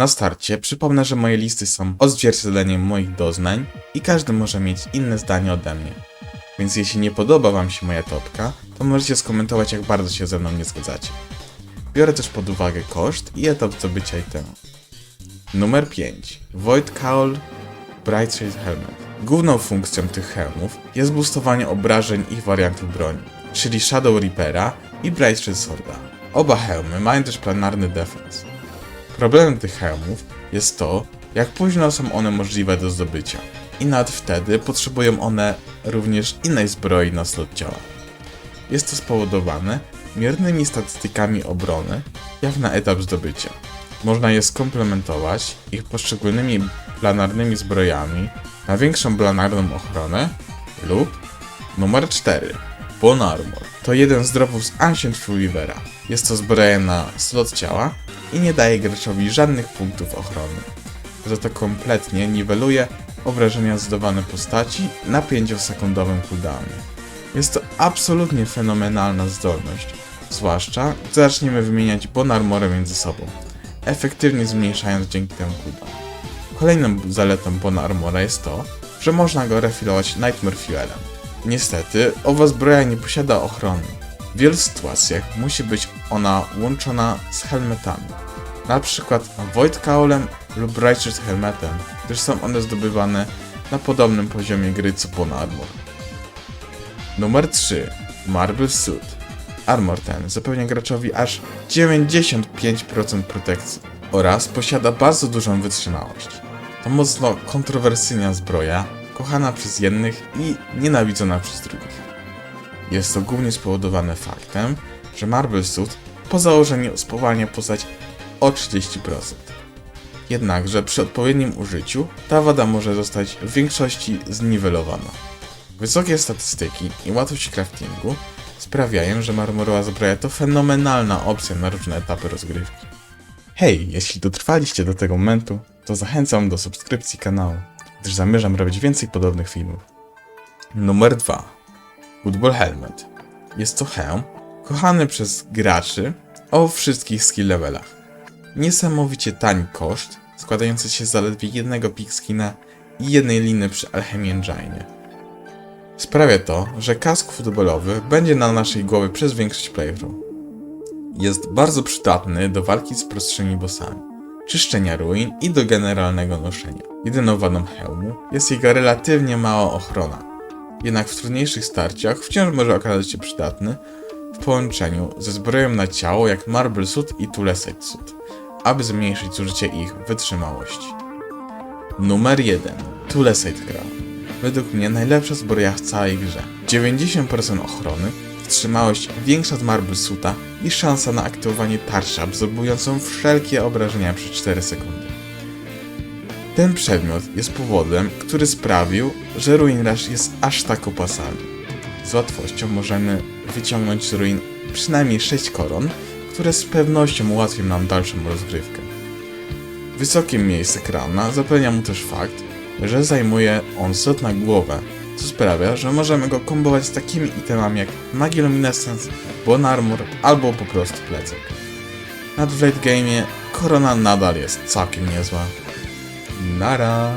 Na starcie przypomnę, że moje listy są odzwierciedleniem moich doznań i każdy może mieć inne zdanie ode mnie. Więc jeśli nie podoba wam się moja topka, to możecie skomentować jak bardzo się ze mną nie zgadzacie. Biorę też pod uwagę koszt i etap zdobycia itemu. Numer 5. Void Cowl Bright Shade Helmet. Główną funkcją tych hełmów jest boostowanie obrażeń ich wariantów broni, czyli Shadow Reapera i Bright Shade Sworda. Oba hełmy mają też planarny defense. Problemem tych hełmów jest to, jak późno są one możliwe do zdobycia. I nawet wtedy potrzebują one również innej zbroi na slot ciała. Jest to spowodowane miernymi statystykami obrony, jak na etap zdobycia. Można je skomplementować ich poszczególnymi planarnymi zbrojami na większą planarną ochronę lub numer 4 Bone Armor. To jeden z dropów z Ancient Fulivera. Jest to zbroja na slot ciała i nie daje graczowi żadnych punktów ochrony. Za to kompletnie niweluje obrażenia zadawane postaci na 5-sekundowym cooldownie. Jest to absolutnie fenomenalna zdolność, zwłaszcza gdy zaczniemy wymieniać Bone Armory między sobą, efektywnie zmniejszając dzięki temu cooldown. Kolejną zaletą Bone Armora jest to, że można go refilować Nightmare Fuelem. Niestety, owa zbroja nie posiada ochrony. W wielu sytuacjach musi być ona łączona z helmetami. Na przykład Void Cowlem lub Righteous Helmetem, gdyż są one zdobywane na podobnym poziomie gry co Bone Armor. Numer 3. Marble Suit. Armor ten zapewnia graczowi aż 95% protekcji oraz posiada bardzo dużą wytrzymałość. To mocno kontrowersyjna zbroja, kochana przez jednych i nienawidzona przez drugich. Jest to głównie spowodowane faktem, że Marble Suit po założeniu spowalnia postać o 30%. Jednakże przy odpowiednim użyciu ta wada może zostać w większości zniwelowana. Wysokie statystyki i łatwość craftingu sprawiają, że marmurowa zbroja to fenomenalna opcja na różne etapy rozgrywki. Hej, jeśli dotrwaliście do tego momentu, to zachęcam do subskrypcji kanału, gdyż zamierzam robić więcej podobnych filmów. Numer 2. Football Helmet. Jest to hełm kochany przez graczy o wszystkich skill levelach. Niesamowicie tani koszt, składający się z zaledwie jednego pixkina i jednej liny przy Alchemy Engine. Sprawia to, że kask futbolowy będzie na naszej głowie przez większość playthrough. Jest bardzo przydatny do walki z prostszymi bossami, czyszczenia ruin i do generalnego noszenia. Jedyną wadą hełmu jest jego relatywnie mała ochrona, jednak w trudniejszych starciach wciąż może okazać się przydatny w połączeniu ze zbroją na ciało jak Marble Suit i Tulesite Suit, aby zmniejszyć zużycie ich wytrzymałości. Numer 1. Tulesite Crown. Według mnie najlepsza zbroja w całej grze. 90% ochrony, wytrzymałość większa od Marble Suita i szansa na aktywowanie tarczy absorbującą wszelkie obrażenia przez 4 sekundy. Ten przedmiot jest powodem, który sprawił, że Ruin Rush jest aż tak opłacalny. Z łatwością możemy wyciągnąć z ruin przynajmniej 6 koron, które z pewnością ułatwią nam dalszą rozgrywkę. Wysokie miejsce krana zapewnia mu też fakt, że zajmuje on slot na głowę, co sprawia, że możemy go kombować z takimi itemami jak Magie Luminescence, Bone Armor albo po prostu plecak. Nad w late game'ie korona nadal jest całkiem niezła. Nara!